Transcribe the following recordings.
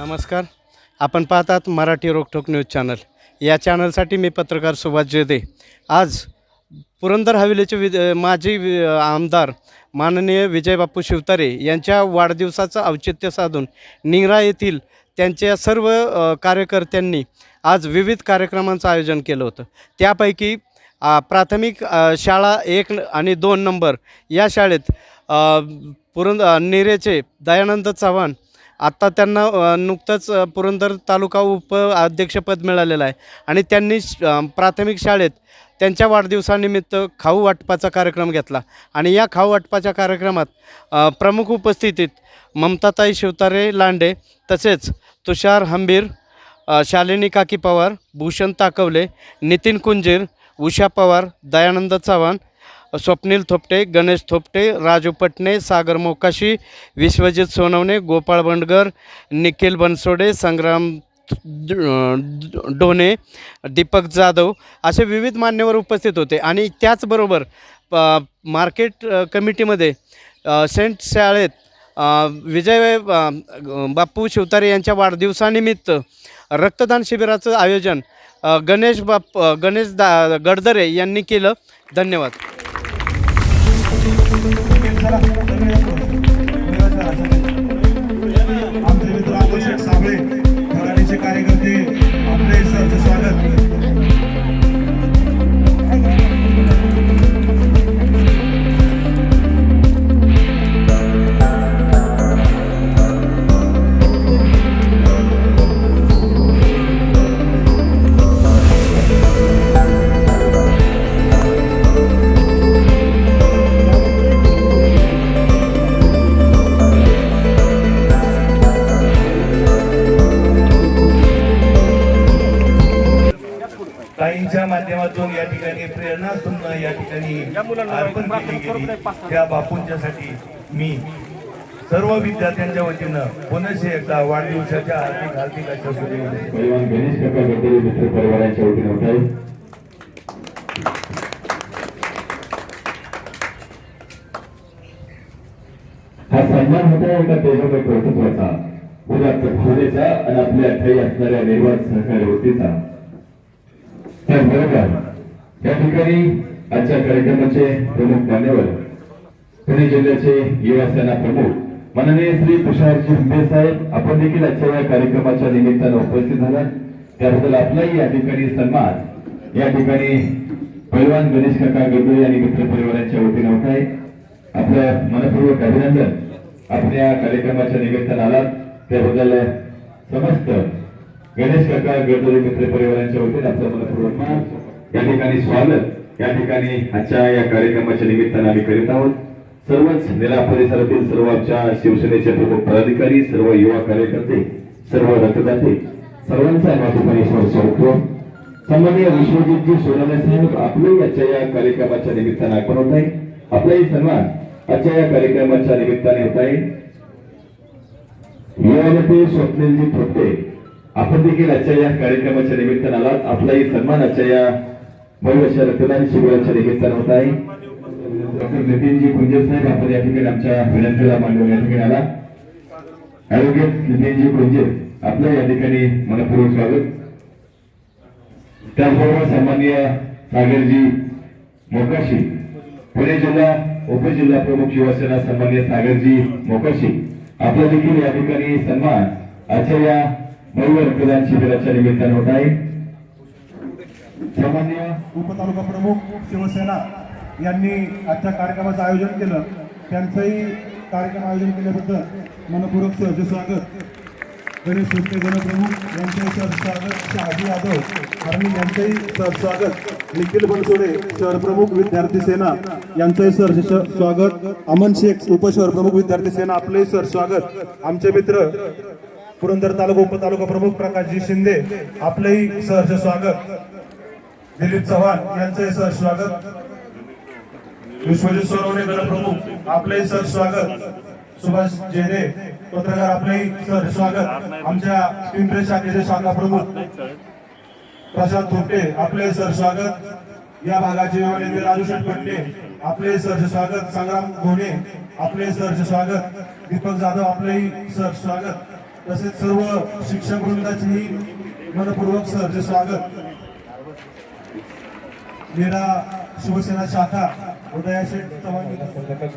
नमस्कार. आपण पाहतात मराठी रोकठोक न्यूज चॅनल. या चॅनलसाठी मी पत्रकार सुभाष जेदे आज पुरंदर हवेलीचे विद माजी आमदार माननीय विजयबापू शिवतारे यांच्या वाढदिवसाचं औचित्य साधून निंगरा येथील त्यांच्या सर्व कार्यकर्त्यांनी आज विविध कार्यक्रमांचं आयोजन केलं होतं. त्यापैकी प्राथमिक शाळा एक आणि दोन नंबर या शाळेत पुरंद निरेचे दयानंद चव्हाण आत्ता त्यांना नुकतंच पुरंदर तालुका उप अध्यक्षपद मिळालेलं आहे. आणि त्यांनी श- प्राथमिक शाळेत त्यांच्या वाढदिवसानिमित्त खाऊ वाटपाचा कार्यक्रम घेतला. आणि या खाऊ वाटपाच्या कार्यक्रमात प्रमुख उपस्थितीत ममताताई शिवतारे लांडे तसेच तुषार हंबीर शालिनी काकी पवार भूषण ताकवले नितीन कुंजीर उषा पवार दयानंद चव्हाण स्वप्नील थोपटे गणेश थोपटे राजू पटणे सागर मोकाशी विश्वजित सोनवणे गोपाळ बंडगर निखिल बनसोडे संग्राम डोणे दीपक जाधव असे विविध मान्यवर उपस्थित होते. आणि त्याचबरोबर प- मार्केट कमिटीमध्ये सेंट शाळेत विजय बापू शिवतारे यांच्या वाढदिवसानिमित्त रक्तदान शिबिराचं आयोजन गणेश बाप गणेश दा गडदरे यांनी केलं. धन्यवाद. केली त्या बापूंच्यासाठी मी सर्व विद्यार्थ्यांच्या वतीनं पुनश्च एकदा वाढदिवसाच्या हार्दिक हार्दिक अशा शुभेच्छा परिवार गणेश काका गडकरी मित्र परिवाराच्या वतीने होत आहे. हा सन्मान होता एका देशाच्या कर्तृत्वाचा भावनेचा आणि आपल्या ठाई असणाऱ्या निर्वाद सहकारी वृत्तीचा त्याचबरोबर या ठिकाणी आजच्या कार्यक्रमाचे प्रमुख मान्यवर पुणे जिल्ह्याचे युवा सेना प्रमुख माननीय श्री तुषारजी हुंबे साहेब आपण देखील आजच्या या कार्यक्रमाच्या निमित्तानं उपस्थित झाला त्याबद्दल आपलाही या ठिकाणी सन्मान या ठिकाणी पैलवान गणेश काका गडबळे आणि मित्र परिवारांच्या वतीने होत आहे. आपलं मनपूर्वक अभिनंदन. आपण या कार्यक्रमाच्या निमित्तानं आलात. त्याबद्दल समस्त गणेश काका गडबळे मित्र परिवारांच्या वतीने आपलं मनपूर्वक मान. या ठिकाणी स्वागत. या ठिकाणी आजच्या या कार्यक्रमाच्या निमित्तानं आम्ही करीत आहोत. सर्वच मेला परिसरातील सर्व आमच्या शिवसेनेचे प्रमुख पदाधिकारी सर्व युवा कार्यकर्ते सर्व रक्तदाते सर्वांचा या ठिकाणी स्मरण सन्माननीय विश्वजितजी सोनाने साहेब आपले आजच्या या कार्यक्रमाच्या निमित्तानं आपण होत आहे. आपलाही सन्मान आजच्या या कार्यक्रमाच्या निमित्ताने होत आहे. युवानेते स्वप्नीलजी थोपटे आपण देखील आजच्या या कार्यक्रमाच्या निमित्तानं आलात. आपलाही सन्मान आजच्या या भव्य रक्तदान शिबिराच्या निमित्तानं होत आहे. डॉक्टर नितीनजी साहेब आपण या ठिकाणी आमच्या विनंतीला मांडून या ठिकाणी आला. नितीनजी आपलं या ठिकाणी मनपूर्वक स्वागत. त्याचबरोबर सन्माननीय सागरजी मोकाशी पुणे जिल्हा उपजिल्हा प्रमुख शिवसेना सन्मान्य सागरजी मोकाशी आपला देखील या ठिकाणी सन्मान. आजच्या या भव्य रक्तदान शिबिराच्या निमित्तानं होत आहे. माननीय उपतालुका प्रमुख शिवसेना यांनी आजच्या कार्यक्रमाचं आयोजन केलं. त्यांचंही कार्यक्रम आयोजन केल्याबद्दल मनपूर्वक सहज स्वागत. गणेश सुट्टे जनप्रमुख यांचंही सर स्वागत. शहाजी यादव आणि यांचंही सर स्वागत. निखिल बनसोडे शहर प्रमुख विद्यार्थी सेना यांचंही सर स्वागत. अमन शेख उपशहर प्रमुख विद्यार्थी सेना आपलंही सर स्वागत. आमचे मित्र पुरंदर तालुका उपतालुका प्रमुख प्रकाशजी शिंदे आपलंही सहर्ष स्वागत. दिलीप चव्हाण यांचे सर स्वागत. विश्वजित सोनवणे गणप्रमुख आपले सर स्वागत. सुभाष जेने पत्रकार आपले सर स्वागत. आमच्या पिंपरे शाखेचे शाखा प्रमुख प्रशांत थोपटे आपले सर स्वागत. या भागाचे नेते राजू शेटपट्टे आपले सर स्वागत. संग्राम घोणे आपले सर स्वागत. दीपक जाधव आपलेही सर स्वागत. तसेच सर्व शिक्षक वृंदाचेही मनपूर्वक सर स्वागत. मीरा शिवसेना शाखा उदयाशेठ चव्हाण संघटक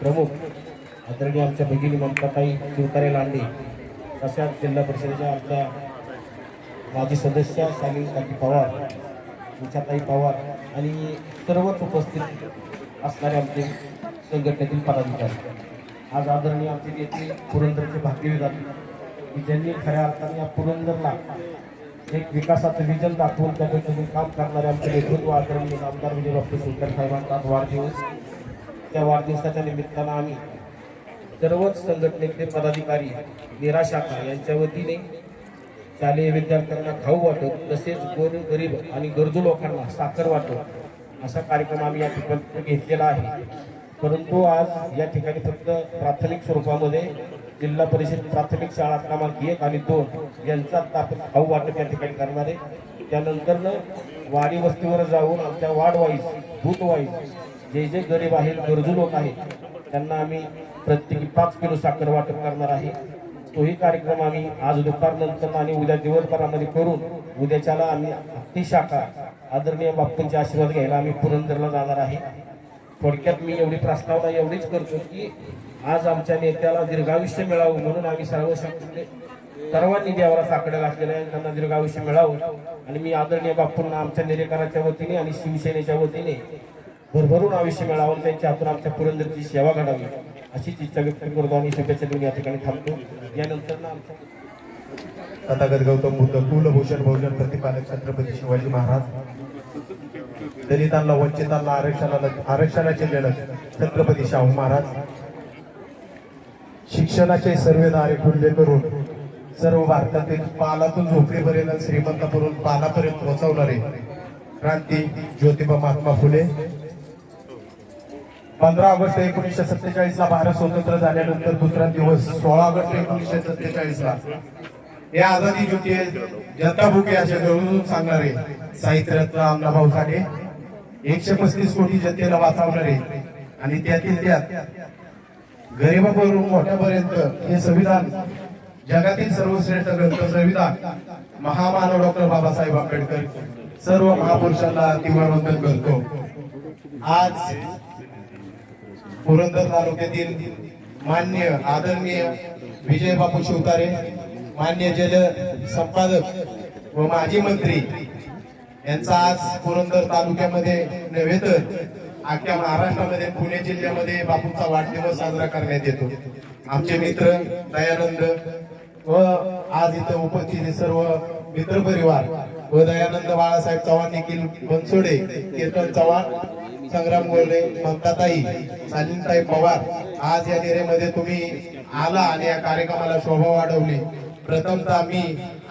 प्रमुख आदरणीय आमच्या भगिनी ममताताई शिवतारे लांडे तशाच जिल्हा परिषदेच्या आमच्या माजी सदस्य शालीन काकी पवार उषाताई पवार आणि सर्वच उपस्थित असणारे आमचे संघटनेतील पदाधिकारी. आज आदरणीय आमचे नेते पुरंदरचे भाग्यविधान की ज्यांनी खऱ्या अर्थाने या पुरंदरला एक विकासाचं विजन दाखवून त्या पद्धतीने काम करणारे आमचे नेतृत्व आदरणीय आमदार विजय डॉक्टर शंकर साहेबांचा आज वाढदिवस. त्या वाढदिवसाच्या निमित्तानं आम्ही सर्वच संघटनेतले पदाधिकारी निराशाखा यांच्या वतीने शालेय विद्यार्थ्यांना खाऊ वाटप तसेच गोर गरीब आणि गरजू लोकांना साखर वाटप असा कार्यक्रम आम्ही या ठिकाणी घेतलेला आहे. परंतु आज या ठिकाणी फक्त प्राथमिक स्वरूपामध्ये जिल्हा परिषद प्राथमिक शाळा क्रमांक एक आणि दोन यांचा तापत खाऊ वाटप या ठिकाणी करणार आहे. त्यानंतरनं वाडी वस्तीवर जाऊन आमच्या वार्ड वाईज बूथ वाईज जे जे गरीब आहेत गरजू लोक आहेत त्यांना आम्ही प्रत्येकी पाच किलो साखर वाटप करणार आहे. तोही कार्यक्रम आम्ही आज दुपारनंतर आणि उद्या दिवसभरामध्ये करून उद्याच्याला आम्ही ती शाखा आदरणीय बाप्पांचे आशीर्वाद घ्यायला आम्ही पुरंदरला जाणार आहे. थोडक्यात मी एवढी प्रस्तावना एवढीच करतो की आज आमच्या नेत्याला दीर्घायुष्य मिळावं म्हणून आम्ही सर्व सर्वांनी देवाला साकडं घातलेलं आहे. त्यांना दीर्घायुष्य मिळावं. आणि मी आदरणीय बापूंना आमच्या निरेकराच्या वतीने आणि शिवसेनेच्या वतीने भरभरून आयुष्य मिळावं त्यांच्या हातून आमच्या पुरंदरची सेवा घडावी अशीच इच्छा व्यक्त करतो आणि शुभेच्छा देऊन या ठिकाणी थांबतो. यानंतर ना तथागत गौतम बुद्ध कुलभूषण भोजन प्रतिपादक छत्रपती शिवाजी महाराज. दलितांना वंचितांना आरक्षणाला आरक्षणाचे जनक छत्रपती शाहू महाराज शिक्षणाचे सर्वेदारे खुल्ले करून सर्व भारतातील पालातून झोपडीपर्यंत श्रीमंतापर्यंत पालापर्यंत पोहोचवणारे क्रांती ज्योतिबा महात्मा फुले. पंधरा ऑगस्ट एकोणीसशे सत्तेचाळीस ला भारत स्वतंत्र झाल्यानंतर दुसरा दिवस सोळा ऑगस्ट एकोणीसशे सत्तेचाळीस ला हे आझादी ज्योती जनता भुके असे जवळून सांगणारे साहित्यरत्न अण्णाभाऊ साठे. एकशे पस्तीस कोटी जनतेला वाचवणारे आणि त्यातील त्यात गरीबापासून मोठ्यापर्यंत हे संविधान जगातील सर्वश्रेष्ठ ग्रंथ संविधान महामानव डॉक्टर बाबासाहेब आंबेडकर सर्व महापुरुषांना तिवारवंदन करतो. आज पुरंदर तालुक्यातील मान्य आदरणीय विजय बापू शिवतारे मान्य जल संपादक व माजी मंत्री यांचा आज पुरंदर तालुक्यामध्ये नव्हे तर अख्ख्या महाराष्ट्रामध्ये पुणे जिल्ह्यामध्ये बापूंचा वाढदिवस साजरा करण्यात येतो. आमचे मित्र दयानंद व आज इथं उपस्थित सर्व मित्र परिवार व दयानंद बाळासाहेब चव्हाण देखील बनसोडे कीर्तन चव्हाण संग्राम गोल्डे ममताताई सालिनताई पवार आज या नेरेमध्ये तुम्ही आला आणि या कार्यक्रमाला शोभा वाढवली. प्रथमतः मी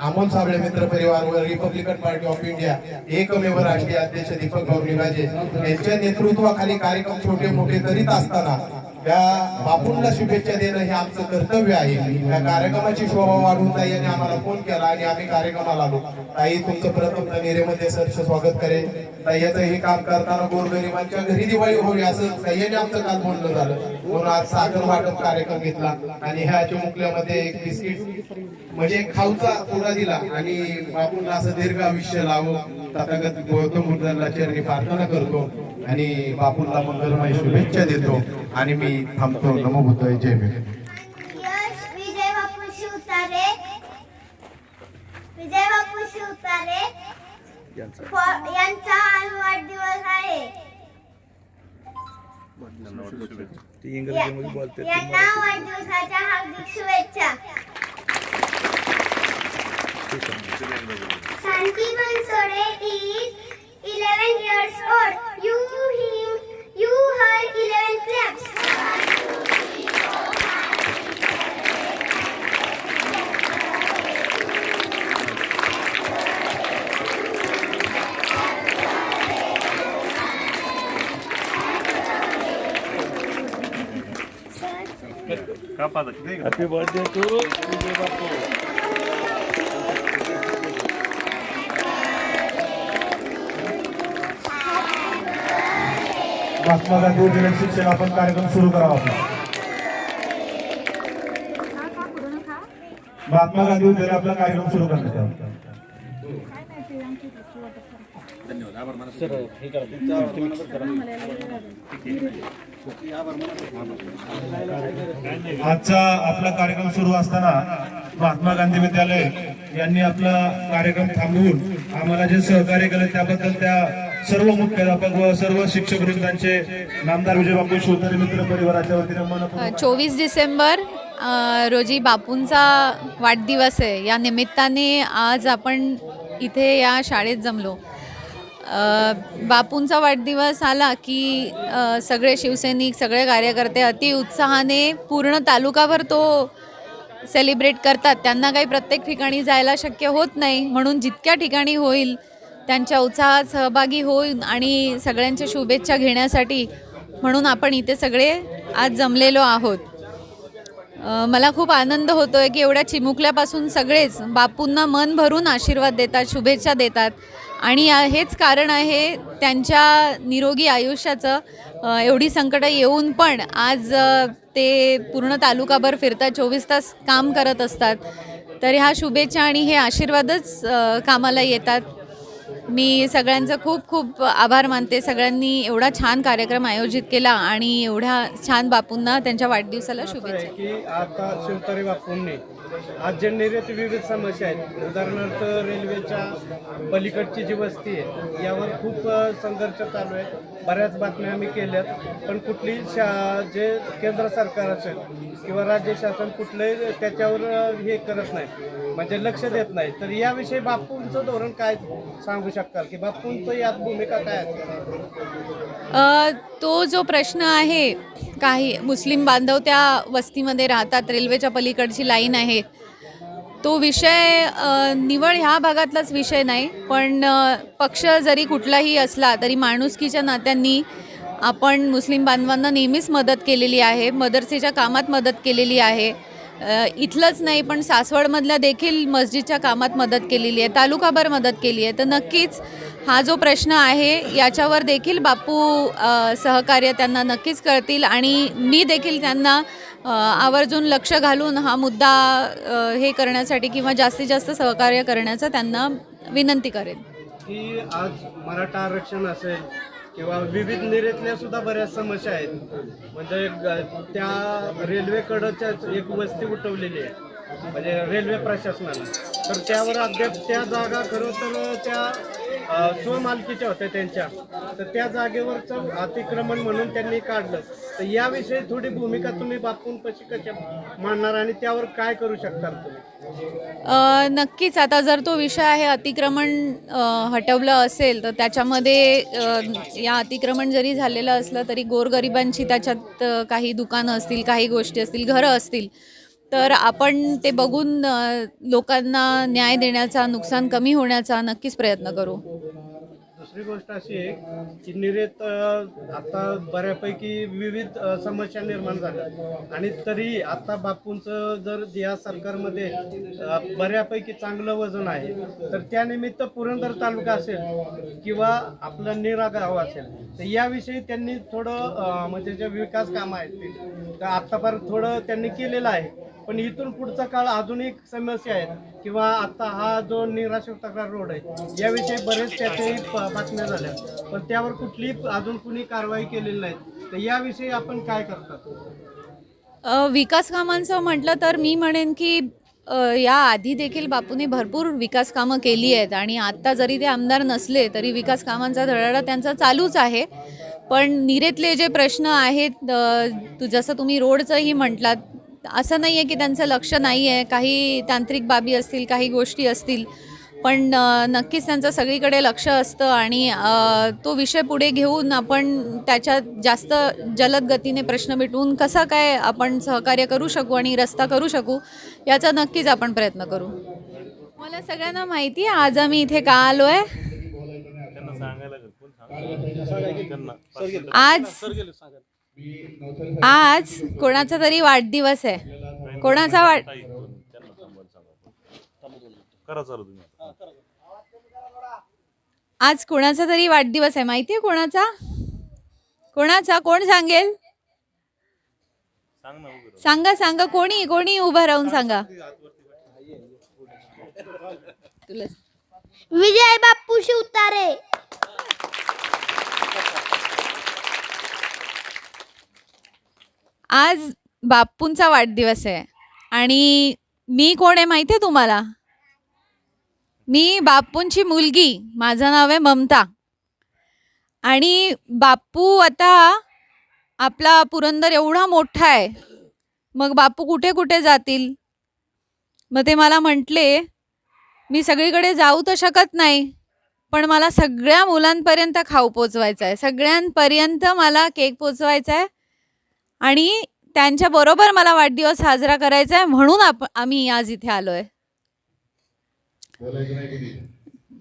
आमोल साबळे मित्र परिवार व रिपब्लिकन पार्टी ऑफ इंडिया एकमेव राष्ट्रीय अध्यक्ष दीपक भाऊ निगाजे यांच्या नेतृत्वाखाली कार्यक्रम छोटे मोठे करीत असताना त्या बापूंना शुभेच्छा देणं हे आमचं कर्तव्य आहे. त्या कार्यक्रमाची शोभा वाढून ताई यांनी आम्हाला फोन केला आणि आम्ही कार्यक्रमाला आलो. ताई तुमचं प्रथम नेरेमध्ये सरस स्वागत करेल ताईचं हे काम करताना गोरगरिबांच्या घरी दिवाळी होवी असं ताईने आमचं काल बोलणं झालं. म्हणून आज साखर वाटप कार्यक्रम घेतला आणि ह्या चिमुकल्यामध्ये एक बिस्किट म्हणजे एक खाऊचा पुरा दिला आणि बापूंना असं दीर्घ आयुष्य लावून तथागत गौतम बुद्धांना चरणी प्रार्थना करतो. आणि बापूंना मंगलमय शुभेच्छा देतो. आणि मी थांबतो. नमो बुद्धाय जय भीम. यश विजय बापू शिवतारे विजय बापू शिवतारे फ- यांचा आज वाढदिवस आहे. यांना वाढदिवसाच्या हार्दिक शुभेच्छा. 11 महात्मा गांधी उद्योग शिक्षण आपण कार्यक्रम सुरू करावा आपला महात्मा गांधी विद्यालय आपला कार्यक्रम सुरू करण्यात यावा आजचा आपला कार्यक्रम सुरू असताना महात्मा गांधी विद्यालय यांनी आपला कार्यक्रम थांबवून आम्हाला जे सहकार्य केलं त्याबद्दल त्या सर्व मुख्याध्यापक व सर्व शिक्षक वृंदांचे नामदार विजयबापू शिवतारे मित्र परिवाराच्या वतीने चोवीस डिसेंबर रोजी बापूंचा वाढदिवस आहे. या निमित्ताने आज आपण इथे या शाळेत जमलो. बापूंचा वाढदिवस आला की सगळे शिवसैनिक सगळे कार्यकर्ते अति उत्साहाने पूर्ण तालुकाभर तो सेलिब्रेट करतात. त्यांना काही प्रत्येक ठिकाणी जायला शक्य होत नाही. म्हणून जितक्या ठिकाणी होईल त्यांच्या उत्साहात सहभागी होऊन आणि सगळ्यांच्या शुभेच्छा घेण्यासाठी म्हणून आपण इथे सगळे आज जमलेलो आहोत. मला खूप आनंद होतो आहे की एवढ्या चिमुकल्यापासून सगळेच बापूंना मन भरून आशीर्वाद देतात शुभेच्छा देतात. आणि हेच कारण आहे त्यांच्या निरोगी आयुष्याचं. एवढी संकटं येऊन पण आज ते पूर्ण तालुकाभर फिरतात चोवीस तास काम करत असतात. तर ह्या शुभेच्छा आणि हे आशीर्वादच कामाला येतात. मी सगळ्यांचं खूप खूप आभार मानते. सगळ्यांनी एवढा छान कार्यक्रम आयोजित केला आणि एवढ्या छान बापूंना त्यांच्या वाढदिवसाला शुभेच्छा. आज जे निर्यात विविध समस्या आहेत. उदाहरणार्थ रेल्वेच्या पलीकडची जी वस्ती आहे यावर खूप संघर्ष चालू आहे बऱ्याच बातम्या आम्ही केल्यात पण कुठली शा जे केंद्र सरकार असेल किंवा राज्य शासन कुठलंही त्याच्यावर हे करत नाही म्हणजे लक्ष देत नाही तर याविषयी बापूंचं धोरण काय सांगू शकाल की बापूंचं यात भूमिका काय तो जो प्रश्न आहे काही मुस्लिम बांधव त्या वस्तीमध्ये राहतात रेल्वेच्या पलीकडची लाईन आहे. तो विषय निवड ह्या भागातलाच विषय नाही पण पक्ष जरी कुठलाही असला तरी माणुसकीच्या नात्यांनी आपण मुस्लिम बांधवांना नेहमीच मदत केलेली आहे मदरसेच्या कामात मदत केलेली आहे. इथलंच नाही पण सासवडमधल्या देखील मस्जिदच्या कामात मदत केलेली आहे तालुकाभर मदत केली आहे. तर नक्कीच हा जो प्रश्न आहे याच्यावर देखील बापू सहकार्य त्यांना नक्कीच करतील आणि मी देखील त्यांना आवर्जून लक्ष घालून हा मुद्दा हे करण्यासाठी किंवा जास्तीत जास्त सहकार्य करण्याचा त्यांना विनंती करेन. की आज मराठा आरक्षण असेल किंवा विविध निर्यातल्या सुद्धा बऱ्याच समस्या आहेत. म्हणजे त्या रेल्वेकडच्या एक वस्ती उठवलेली आहे. म्हणजे रेल्वे प्रशासनानं तर त्यावर अद्याप त्या जागा खरं तर त्या स्वमालकीच्या होत्या त्यांच्या. तर त्या जागेवरचं अतिक्रमण म्हणून त्यांनी काढलं. तर याविषयी थोडी भूमिका तुम्ही बापून कशी कशा मांडणार आणि त्यावर काय करू शकता तुम्ही? नक्कीच. आता जर तो विषय आहे अतिक्रमण हटवलं असेल तर त्याच्यामध्ये या अतिक्रमण जरी झालेलं असलं तरी गोरगरिबांची त्याच्यात काही दुकानं असतील काही गोष्टी असतील घरं असतील तर आपण ते बघून लोकांना न्याय देण्याचा नुकसान कमी होण्याचा नक्कीच प्रयत्न करू. दुसरी गोष्ट अशी आहे की निरेत आता बऱ्यापैकी विविध समस्या निर्माण झाल्या. आणि तरी आता बापूंचं जर या सरकारमध्ये बऱ्यापैकी चांगलं वजन आहे तर त्यानिमित्त पुरंदर तालुका असेल किंवा आपलं निरा गाव असेल तर याविषयी त्यांनी थोडं म्हणजे जे विकास कामं आहेत ते आत्तापर्यंत थोडं त्यांनी केलेलं आहे. पण इथून पुढचा काळ अजूनही समस्या आहेत किंवा आता हा जो निराशक तक्रार रोड आहे याविषयी बरेच त्याच्याही बातम्या झाल्या. पण त्यावर कुठली अजून कुणी कारवाई केलेली नाही. तर याविषयी आपण काय करतात? विकास कामांचं म्हटलं तर मी म्हणेन की या आधी देखील बापूने भरपूर विकास कामं केली आहेत. आणि आत्ता जरी ते आमदार नसले तरी विकास कामांचा धडाडा त्यांचा चालूच आहे. पण निरेतले जे प्रश्न आहेत जसं तुम्ही रोडचंही म्हटलात असं नाही आहे की त्यांचं लक्ष नाही आहे. काही तांत्रिक बाबी असतील काही गोष्टी असतील पण नक्कीच त्यांचं सगळीकडे लक्ष असतं आणि तो विषय पुढे घेऊन आपण त्याच्यात जास्त जलद गतीने प्रश्न मिटवून कसा काय आपण सहकार्य करू शकू आणि रस्ता करू शकू याचा नक्कीच आपण प्रयत्न करू. मला सगळ्यांना माहिती आहे आज आम्ही इथे का आलो आहे आज आज कोणाचा तरी वाढदिवस आहे. कोणाचा वाढ करा चालू तुम्ही आज कोणाचा तरी वाढदिवस आहे माहिती आहे कोणाचा? कोणाचा? कोण सांगेल? सांग सांगा सांगा. कोणी कोणी उभं राहून सांगा? तुला विजय बाप्पू शिवतारे आज बाप्पूंचा वाढदिवस आहे. आणि मी कोण आहे माहिती आहे तुम्हाला? मी बाप्पूंची मुलगी. माझं नाव आहे ममता. आणि बाप्पू आता आपला पुरंदर एवढा मोठा आहे. मग बापू कुठे कुठे जातील? मग ते मला म्हटले मी सगळीकडे जाऊ तर शकत नाही पण मला सगळ्या मुलांपर्यंत खाऊ पोचवायचा आहे. सगळ्यांपर्यंत मला केक पोचवायचा आहे. आणि त्यांच्याबरोबर मला वाढदिवस साजरा करायचा आहे म्हणून आप आम्ही आज इथे आलो आहे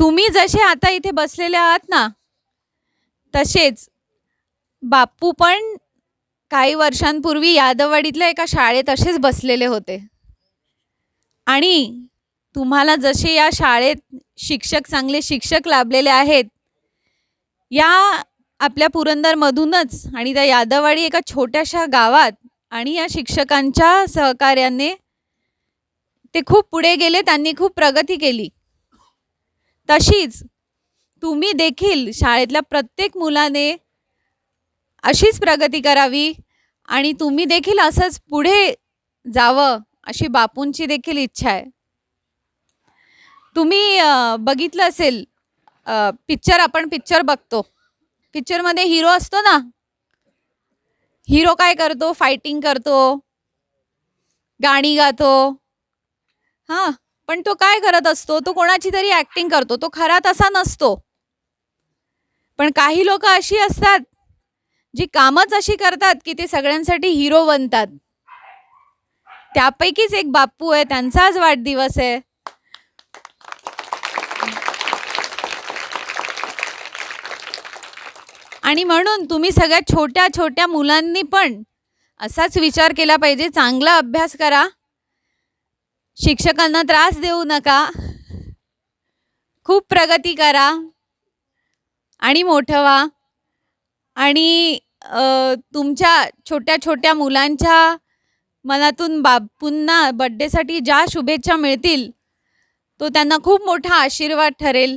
तुम्ही जसे आता इथे बसलेले आहात ना तसेच बाप्पू पण काही वर्षांपूर्वी यादववाडीतल्या एका शाळेत असेच बसलेले होते. आणि तुम्हाला जसे या शाळेत शिक्षक चांगले शिक्षक लाभलेले आहेत या आपल्या पुरंदरमधूनच आणि त्या यादववाडी एका छोट्याशा गावात आणि या शिक्षकांच्या सहकार्याने ते खूप पुढे गेले त्यांनी खूप प्रगती केली. तशीच तुम्ही देखील शाळेतल्या प्रत्येक मुलाने अशीच प्रगती करावी आणि तुम्ही देखील असंच पुढे जावं अशी बापूंची देखील इच्छा आहे. तुम्ही बघितलं असेल पिक्चर आपण पिक्चर बघतो. पिक्चरमध्ये हिरो असतो ना? हिरो काय करतो? फायटिंग करतो. गाणी गातो. हां पण तो काय करत असतो? तो कोणाची तरी ॲक्टिंग करतो. तो खरा तसा नसतो. पण काही लोक अशी असतात जी कामच अशी करतात की ते सगळ्यांसाठी हिरो बनतात. त्यापैकीच एक बाप्पू आहे त्यांचा आज वाढदिवस आहे. आणि म्हणून तुम्ही सगळ्या छोट्या छोट्या मुलांनी पण असाच विचार केला पाहिजे. चांगला अभ्यास करा. शिक्षकांना त्रास देऊ नका. खूप प्रगती करा. आणि मोठं व्हा. आणि तुमच्या छोट्या छोट्या मुलांच्या मनातून बापूंना बड्डेसाठी ज्या शुभेच्छा मिळतील तो त्यांना खूप मोठा आशीर्वाद ठरेल.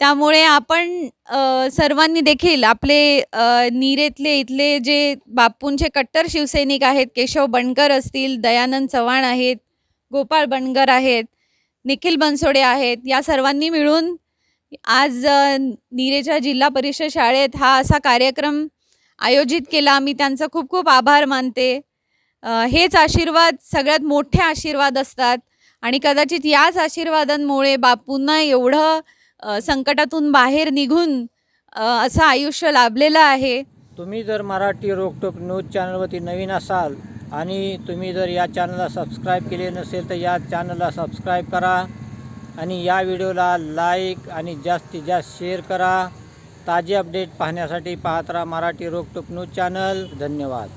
त्यामुळे आपण सर्वांनी देखील आपले नीरेतले इथले जे बापूंचे कट्टर शिवसैनिक आहेत केशव बनकर असतील दयानंद चव्हाण आहेत गोपाळ बनकर आहेत निखिल बनसोडे आहेत या सर्वांनी मिळून आज नीरेच्या जिल्हा परिषद शाळेत हा असा कार्यक्रम आयोजित केला. मी त्यांचा खूप खूप आभार मानते. हेच आशीर्वाद सगळ्यात मोठे आशीर्वाद असतात. आणि कदाचित याच आशीर्वादांमुळे बापूंना एवढं संकटातून बाहेर निघून असं आयुष्य लाभलेलं आहे. तुम्ही जर मराठी रोकटोक न्यूज चॅनलवरती नवीन असाल आणि तुम्ही जर या चॅनलला सबस्क्राईब केले नसेल तर या चॅनलला सबस्क्राईब करा आणि या व्हिडिओला लाईक आणि जास्तीत जास्त शेअर करा. ताजे अपडेट पाहण्यासाठी पाहत राहा मराठी रोकटोक न्यूज चॅनल. धन्यवाद.